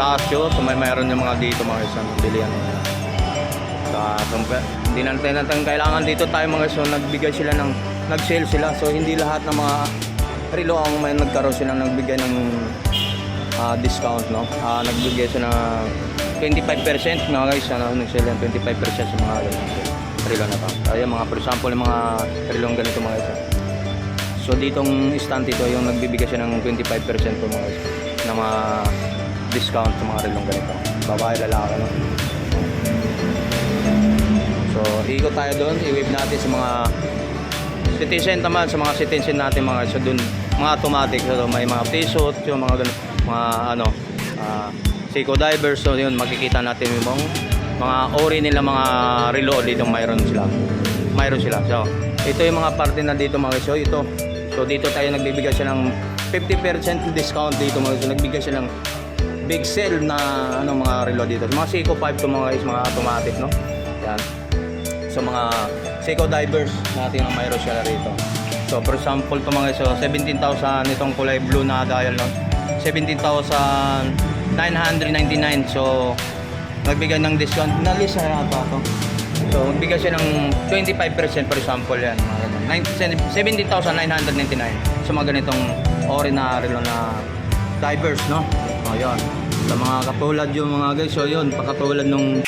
Casio, so may mayroon yung mga dito mga isang bilihan nila. Sumpa, hindi natin kailangan dito tayo mga so nagbigay sila ng nag-sale sila. So hindi lahat ng mga relo ang may nagkaroon sila nagbigay ng ah, discount no. Ah, nagbigay sila ng 25% mga guys, ano, nag-sale ng 25% sa mga relo na to. Ayun mga for example yung mga relo ganito mga ah. So ditong stand ito yung nagbibigay siya ng 25% po mga guys ng mga discount sa mga relong ganito. Babae, lalaki no. So ikot tayo doon, i-wave natin sa mga citizen naman, sa mga citizen natin mga so doon mga automatic so may mga t-shirt, yung mga ganun, mga ano, ah, Seiko divers so yun makikita natin yung mga, mga ori nila mga relo dito mayroon sila. Mayroon sila. So ito yung mga parte na dito mga so ito. So dito tayo nagbibigay siya ng 50% discount dito mga so nagbigay siya ng big sale na ano mga relo dito. Mga Seiko 5 to mga guys, mga automatic no. Yan. So mga Seiko divers natin ang mayroon sila rito. So for example to mga so 17,000 itong kulay blue na dial no. 17,999. So nagbigay ng discount na list na yata to. So magbigay siya ng 25% for example yan. mga ganun. Nine- 17,999. So mga ganitong ori na relo na divers no. O yun. Sa mga katulad yung mga guys, so yun, pakatulad nung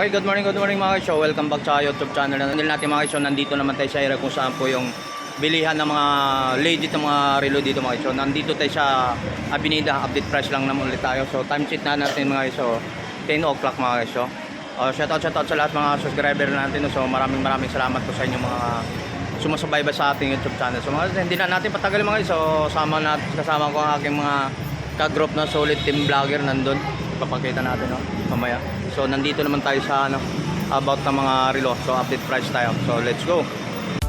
Okay, good morning, good morning mga show. Welcome back sa YouTube channel na natin mga show. Nandito naman tayo sa area kung saan po yung bilihan ng mga legit ng mga relo dito mga show. Nandito tayo sa Avenida, update price lang naman ulit tayo. So time sheet na natin mga show. 10 o'clock mga show. Uh, shout out, shout out sa lahat mga subscriber natin. So maraming maraming salamat po sa inyo mga sumasabay sa ating YouTube channel. So mga hindi na natin patagal mga so sama natin kasama ko ang aking mga ka-group na solid team vlogger nandun. Papakita natin no mamaya. So nandito naman tayo sa ano about ng mga relo. So update price tayo. So let's go.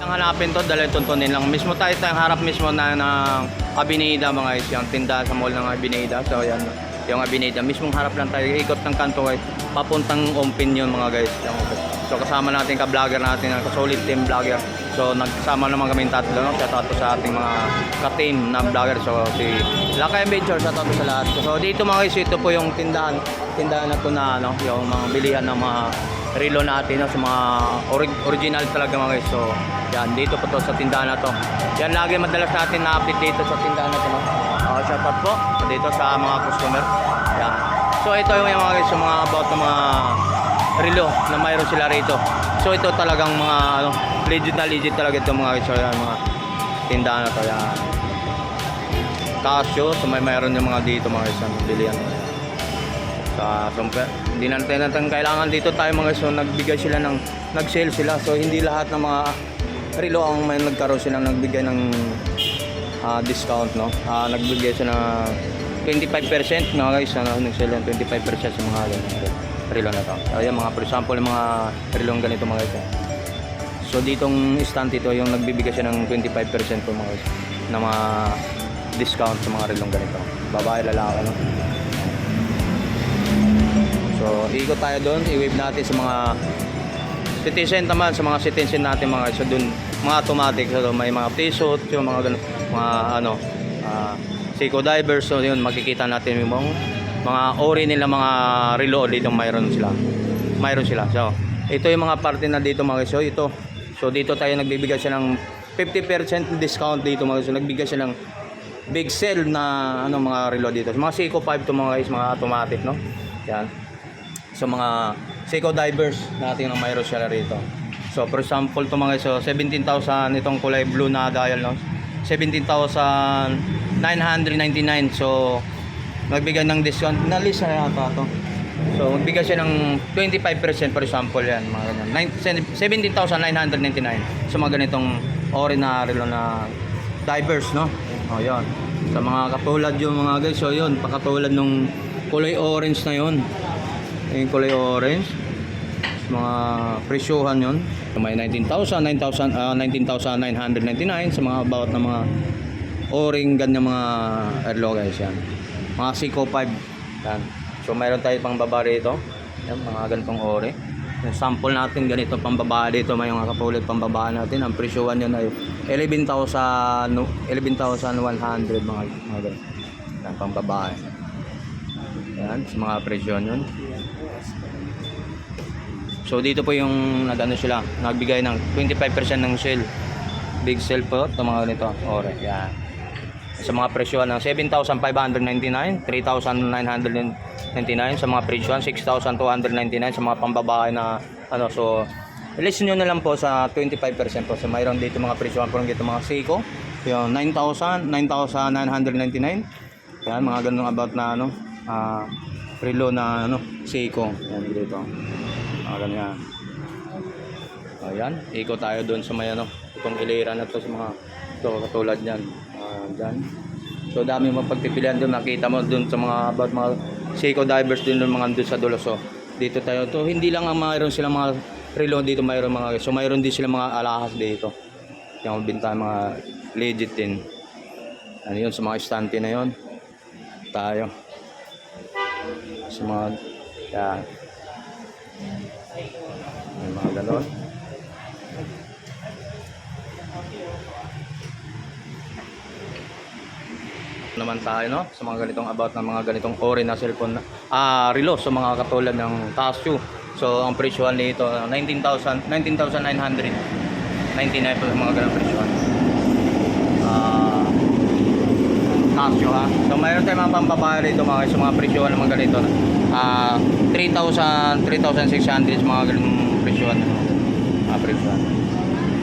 Ang hanapin to dahil tuntunin lang. Mismo tayo tayong harap mismo na ng Abinida mga guys. Yung tindahan sa mall ng Abinida. So yan yung Abinida. Mismong harap lang tayo. Ikot ng kanto guys. Papuntang Ompin yun mga guys. So kasama natin ka-vlogger natin. Ka-solid team vlogger. So nagsama naman kami tatlo. No? Shout out sa ating mga ka-team na vlogger. So si Lakay Major. Shout out sa lahat. So dito mga guys. Ito po yung tindahan. Tindahan na to na ano, yung mga bilihan ng mga relo natin no, sa mga ori- original talaga mga guys. So, yan, dito po to sa tindahan na to. Yan lagi madalas natin na-update dito sa tindahan na to. No? Uh, shout out po dito sa mga customer. Yan. So, ito yung mga guys, yung mga about ng mga relo na mayroon sila rito. So, ito talagang mga ano, legit na legit talaga ito mga guys. So, yan, mga tindahan na to. Yan. Casio, so may mayroon yung mga dito mga guys, bilihan sa sumpa natin kailangan dito tayo mga so nagbigay sila ng nag-sale sila. So hindi lahat ng mga relo ang may nagkaroon sila nagbigay ng ah, discount no? Ah, nagbigay sila ng 25% mga guys. Ano nag-sale ng 25% sa mga relo na to. Ayan mga for example yung mga relo ganito mga guys eh. so ditong stand ito yung nagbibigay siya ng 25% po mga guys na mga discount sa mga relong ganito. Babae lalaki no So, ikot tayo doon, i-wave natin sa mga citizen naman, sa mga citizen natin mga so doon, mga automatic, so may mga t-shirt, yung mga ganun, mga ano, ah, Seiko divers, so yun, makikita natin yung mga, mga ori nila mga relo dito mayroon sila. Mayroon sila. So, ito yung mga parte na dito mga so ito. So, dito tayo nagbibigay siya ng 50% discount dito mga so nagbigay siya ng big sale na ano mga relo dito. Mga Seiko 5 to mga guys, mga automatic, no? Yan sa mga Seiko divers natin ang mayroon sila rito. So for example to mga so 17,000 itong kulay blue na dial no. 17,999 so nagbigay ng discount na list na yata to. So magbigay siya ng 25% for example yan mga ganyan. Nine- 17,999 so mga ganitong ordinary na divers no. Oh yon. Sa mga katulad yung mga guys so yun pakatulad nung kulay orange na yon yung kulay orange mga presyohan yon may 19,000 9,000 ah, 19,999 sa mga about na mga o-ring ganyan mga airlo guys yan mga Seiko 5 yan So mayroon tayo pang baba rito. Yan, mga ganitong ore. Yung sample natin ganito pang baba dito may mga kapulit pang baba natin. Ang presyoan yun ay 11,000 no, 11,100 mga mga ganito. Yan pang babae. Yan, sa mga presyon yun. So dito po yung nagano sila, nagbigay ng 25% ng sale. Big sale po ito mga ganito. Ore, yan. Sa mga presyo ng 7,599, 3,999 sa mga presyo 6,299 sa mga pambabae na ano so listen nyo na lang po sa 25% po. So mayroon dito mga presyo po dito mga Seiko. Yung 9,000, 9,999. Yan mga ganun about na ano ah relo na ano Seiko. Yan dito. Mga ganyan. Ayan, ikot tayo doon sa may ano, itong ilera na to sa mga ito katulad niyan. Ah, dyan. So dami mo pagpipilian doon, nakita mo doon sa mga about mga Seiko divers din doon mga doon sa dulo. So dito tayo to, hindi lang ang mayroon sila mga relo dito, mayroon mga so mayroon din sila mga alahas dito. Yung binta mga legit din. Ano yun, sa mga estante na yun. Tayo. Sa mga, yan. May mga ganon. naman tayo no? Sa mga ganitong about ng mga ganitong ori na cellphone ah relo sa mga katulad ng Casio so ang presyo nito 19,000 19,900 99 po yung mga ganong presyo. Ah Casio ha? So mayroon tayong mga pambabae rito mga sa mga presyo ng mga ganito ah 3,000 3,600 sa mga ganong presyo mga presyo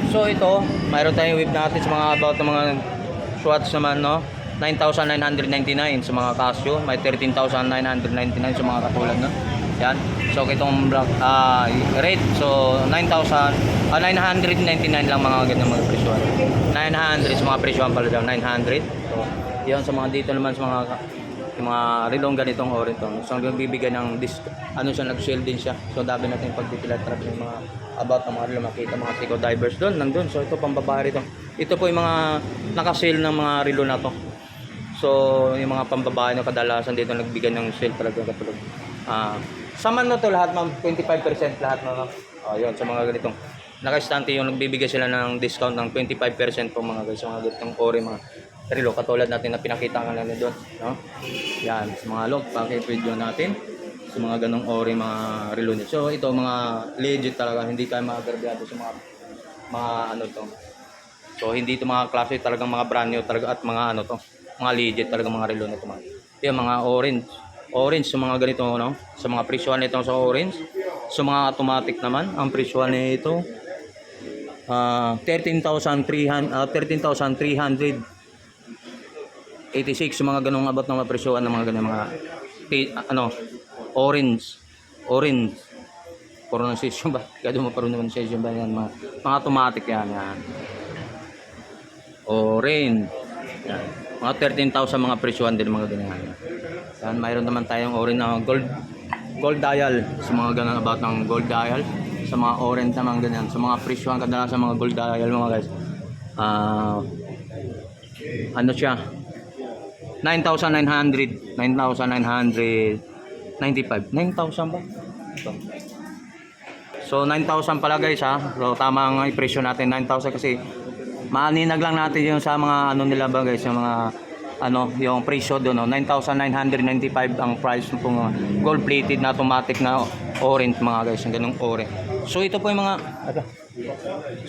So ito, mayroon tayong whip natin sa mga about ng mga Swatch naman no. 9,999 sa mga Casio, may 13,999 sa mga katulad no. Yan. So itong black ah rate so 9,000 ah, 999 lang mga ganyan mga presyo. 900 sa mga presyo pala daw 900. So yan sa mga dito naman sa mga yung mga rilong ganitong oriton. So nagbibigay ng dis ano siya nag-sale din siya. So dami natin pagpipilat trap yung mga about ng mga relo makita mga Seiko divers doon nandun. So ito pang babae rito. Ito po yung mga naka-sale ng mga relo na to. So yung mga pambabae na kadalasan dito nagbigay ng sale talaga katulad. Ah, sa man na to lahat ma'am 25% lahat na. Oh, yun sa mga ganitong naka-stante yung nagbibigay sila ng discount ng 25% po mga guys mga ganitong ori mga relo katulad natin na pinakita ka natin doon, no? Yan, sa mga log package video natin sa mga ganong ori mga relo niya. So ito mga legit talaga, hindi tayo magagrabyado sa mga mga ano to. So hindi ito mga klase talagang mga brand new talaga at mga ano to, mga legit talaga mga relo na to mga. Yan mga orange. Orange sa mga ganito no, sa mga presyo nito sa orange. Sa mga automatic naman, ang presyo nito ah 13,300 ah, 13,300 86 yung mga ganong abot ng mga presyoan ng mga ganong mga ano orange. Orange. Pronunciation ba? Kaya mo pronunciation ba yan? Mga, mga automatic yan yan. Orange. Yan. Mga 13,000 mga presyoan din mga ganyan. Yan mayroon naman tayong orange na gold gold dial. Sa mga ganun about ng gold dial. Sa mga orange naman ganyan. Sa mga presyoan kadalasan sa mga gold dial mga guys. Ah ano siya 9,900 9,995 9,000 ba? Ito. So 9,000 pala guys ha So tama ang presyo natin 9,000 kasi maaninag lang natin yung sa mga ano nila ba guys yung mga ano yung presyo doon no? 9,995 ang price ng mga gold plated na automatic na orange mga guys yung ganung orange so ito po yung mga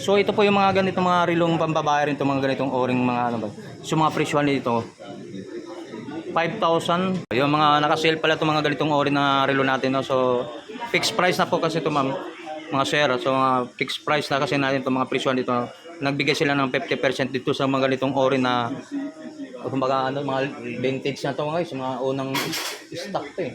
so ito po yung mga ganitong mga rilong pambabae rin itong mga ganitong orange mga ano ba so mga presyo nito 5,000. Yung mga naka-sale pala itong mga ganitong ori na relo natin. No? So, fixed price na po kasi ito ma'am. Mga sir. So, mga fixed price na kasi natin itong mga presyo dito. Nagbigay sila ng 50% dito sa mga ganitong ori na kumbaga ano, mga vintage na ito mga guys. Mga unang stock to eh.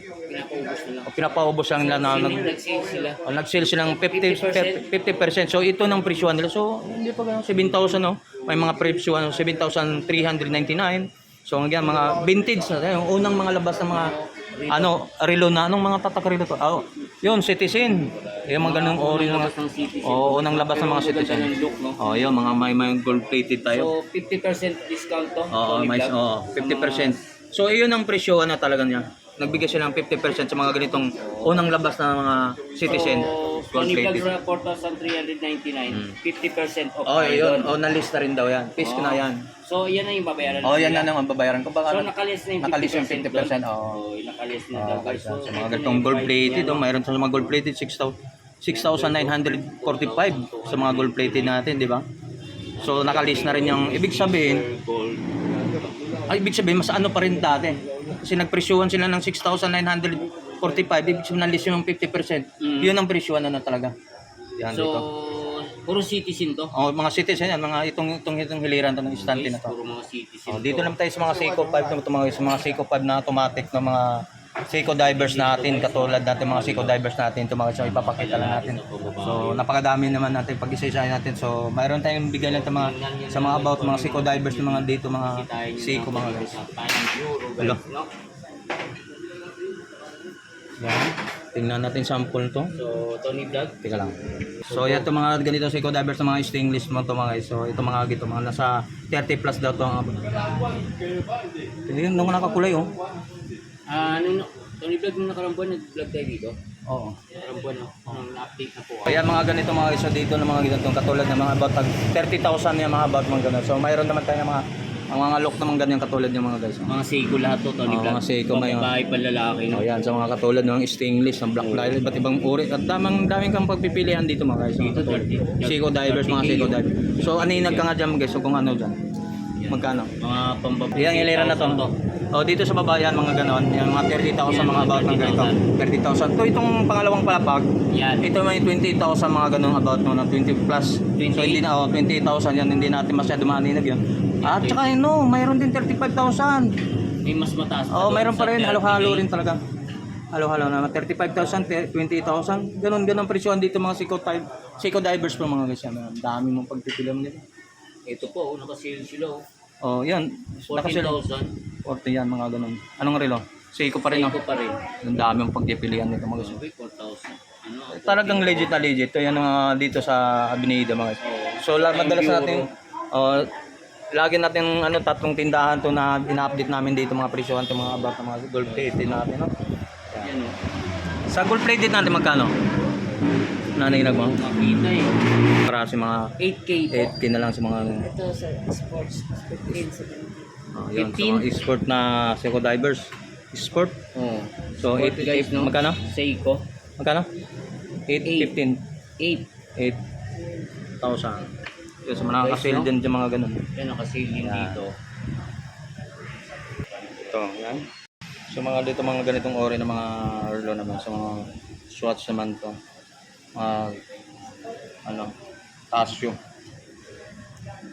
Pinapaubos lang nila na nag, sila. Oh, nag-sale silang 50%, 50%. So ito ng presyo nila. So hindi pa ganun 7,000 no. May mga presyo ano 7,399. So hanggang mga vintage na yung unang mga labas ng mga ano relo na anong mga tatak relo to. Oh, yun citizen. Yung mga ganung ori mga ng. Oo, unang labas ng mga citizen. ng look, no? Oh, yun mga may may gold plated tayo. So, 50% discount to. Oo, Tony may mga 50%. So iyon ang presyo na talaga niya. nagbigay sila ng 50% sa mga ganitong unang labas na mga citizen. So, gold Tony plated. Vlog 4,399, 50% off Oh, yun. Oh, nalista rin daw yan. Fisk na yan. So, yan na yung babayaran Oh, yan na naman babayaran ko. Baka So, nakalis na yung 50%, Nakalis yung 50%, doon. oo. Oh, nakalis na Oh, daw guys, guys. So, sa mga ganitong yung gold price plated, niya, oh, mayroon sa mga gold plated 6,000 6,945 sa mga gold plated natin, di ba? So nakalist na rin yung ibig sabihin, ay ibig sabihin mas ano pa rin dati. Kasi nagpresyuhan sila ng 6,945, ibig sabihin nalis yung 50%. Mm. Yun ang presyuhan na, na talaga. Yan So, dito. puro citizen to. Oh, mga citizen yan, mga itong itong itong hiliran to ng istante na to. Puro mga citizen Oh, dito naman tayo sa mga Seiko 5 na ito, mga, sa mga Seiko 5 na automatic na mga Seiko divers natin, katulad natin mga Seiko divers natin, ito mga so, ipapakita lang natin. So, napakadami naman natin pag isa-isahin natin. So, mayroon tayong bigay lang sa mga, sa mga about mga Seiko divers ng mga dito, mga Seiko mga guys. Hello. Yan. Tingnan natin sample to. So, Tony Vlog. Teka lang. So, yan itong mga ganito Seiko divers na mga stainless mo to mga guys. So, ito mga gito, mga nasa 30 plus daw to. Tingnan nung nakakulay oh. Ah, ano, Tony Vlog, nung nakarang buwan, nag-vlog tayo dito. Oo. Nakarang buwan, no? Nung na-update na po. Kaya mga ganito mga isa dito ng mga ganitong katulad ng mga about tag 30,000 yung mga about mga ganun. So mayroon naman tayo mga ang mga look naman ganyan katulad ng mga guys. Mga Seiko lahat to, Tony Oo, Vlog. mga Seiko, may- Babae pa lalaki, no? Oh, yan sa mga katulad ng stainless, ng black light, iba't ibang uri at damang daming kang pagpipilian dito mga guys. Dito, 30. Seiko divers, mga Seiko divers. So aninag ka nga dyan guys, so kung ano dyan. Magkano? Mga pambabae. Yan, iliran na to. Oh, dito sa baba yan mga ganon, yung mga 30,000 mga about ng ganito. 30,000. To itong pangalawang palapag, Yan. Ito may 20,000 mga ganun about no, na 20 plus. So 28. hindi na oh, 20,000 yan hindi natin masyado maaninag yun. At saka yun, no, mayroon din 35,000. May mas mataas. Oh, doon mayroon pa rin 30K. halo-halo rin talaga. Halo-halo na 35,000, 20,000. Ganun ganun presyohan dito mga Seiko type, Seiko divers po mga guys. Yan, Ang dami mong pagpipilian nito. Ito po, oh, nakasale sila. oh. Oh, yan. Nakasila 14,000. 40 yan mga ganun. Anong relo? Seiko pa rin no. Seiko pa rin. Ang dami mong pagpipilian nito mga guys. Okay, 4,000. Ano? Talagang legit na legit. Ito yan mga dito sa Avenida mga guys. So la- madalas natin oh, lagi natin ano tatlong tindahan to na ina-update namin dito mga presyohan to mga about mga gold plated natin no. Yan. Sa gold plated natin magkano? Nanay mo? Makita eh. Para sa mga 8K po. 8K na lang sa mga Ito sa sports, 15. oh, yun, sa mga sport na Seiko divers. Sport. Oh. So 8 guys, no? magkano? Seiko. Magkano? 8 15 8. 8,000. Yung sa mga nakasale no? din yung mga ganun. Yan, nakasale din dito. Ito, yan. So mga dito mga ganitong ori ng mga relo naman sa mga swatch naman to. Mga ano, Casio.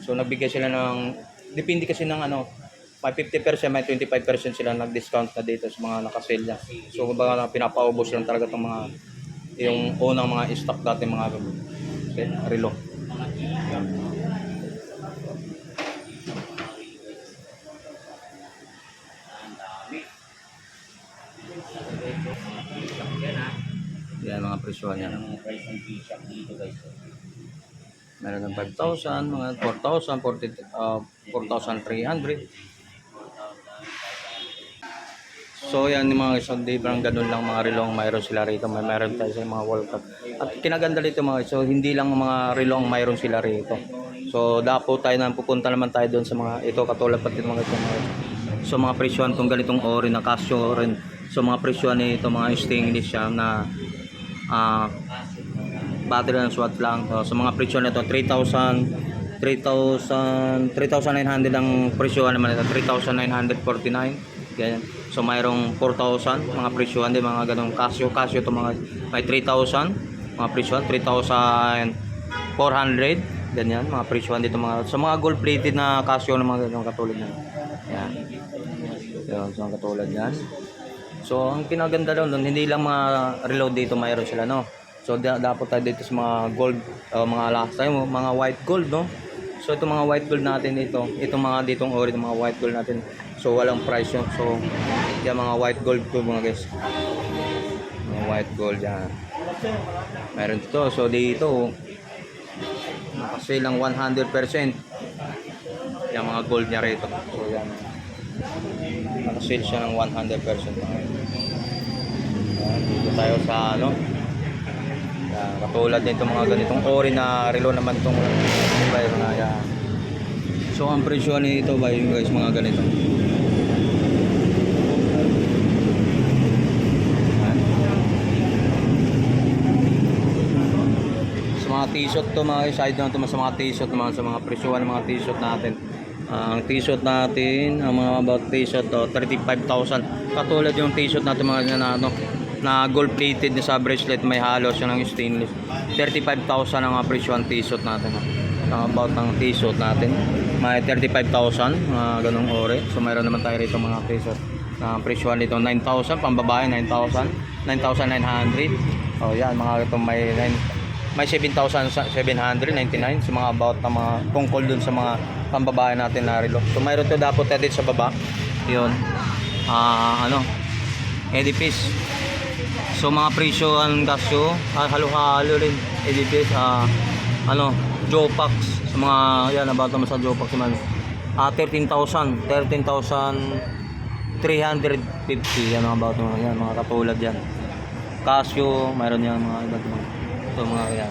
So nagbigay sila ng depende kasi ng ano, may 50%, may 25% sila nag-discount na dito sa mga nakasale niya. So kumbaga pinapaubos lang talaga tong mga yung unang mga stock dati mga relo. Mga Yan niya. ang price ng t-shirt dito guys. Meron ng 5,000, mga 4,000, 40, uh, 4,300. So yan yung mga isang day parang ganun lang mga relong mayroon sila rito. May mayroon tayo sa mga World Cup. At kinaganda dito mga so hindi lang mga relong mayroon sila rito. So dapo tayo na pupunta naman tayo doon sa mga ito katulad pati mga ito mga So mga presyon tong ganitong ori na Casio rin. So mga presyon nito mga stainless siya na ah battery ng SWAT lang. So, sa mga presyo nito 3,000 3,000 3,900 ang presyo naman ito 3,949 ganyan. So mayroong 4,000 mga presyo. Din mga ganong Casio Casio to mga may 3,000 mga presyo. 3,400 ganyan mga presyo dito mga sa mga gold plated na Casio na mga ganong katulad na yan yan so katulad yan So, ang kinaganda daw doon, hindi lang mga reload dito mayroon sila, no? So, da- dapat tayo dito sa mga gold, uh, mga last time, mga white gold, no? So, itong mga white gold natin dito, itong mga ditong ori mga white gold natin. So, walang price yun. So, yan mga white gold to mga guys. Mga white gold yan. Meron dito. So, dito, nakasale lang 100%. Yan mga gold niya rito. So, yan. Nakasale siya ng 100%. Yan, dito tayo sa ano. Yan, katulad nito mga ganitong ori na relo naman tong bay mga yan. So ang presyo nito ba yung guys mga ganito. Sa mga t-shirt to mga side na to sa mga t-shirt mga sa mga presyo ng mga t-shirt natin. Ah, ang t-shirt natin, ang mga about t-shirt to 35,000. Katulad yung t-shirt natin mga na ano na gold plated sa bracelet may halo siya ng stainless. 35,000 ang presyo ng t-shirt natin. Ang about ng t-shirt natin. May 35,000 mga ganong ore. So mayroon naman tayo rito mga t-shirt. Na ang presyo nito 9,000 pambabae 9,000, 9,900. Oh yan mga ito may 9 may 7,799 sa mga about na mga tungkol dun sa mga pambabae natin na relo. So mayroon to dapat edit sa baba. Yun. Ah, ano? Edifice. So mga presyo ang Casio, ah, halo-halo rin. Edifice, ah, ano, Jopax. Sa mga, yan, about naman sa Jopax naman. Ah, 13,000. 13,350. Yan, mga about mga, yan, mga katulad yan. Casio, mayroon yan mga iba't mga ito mga yan.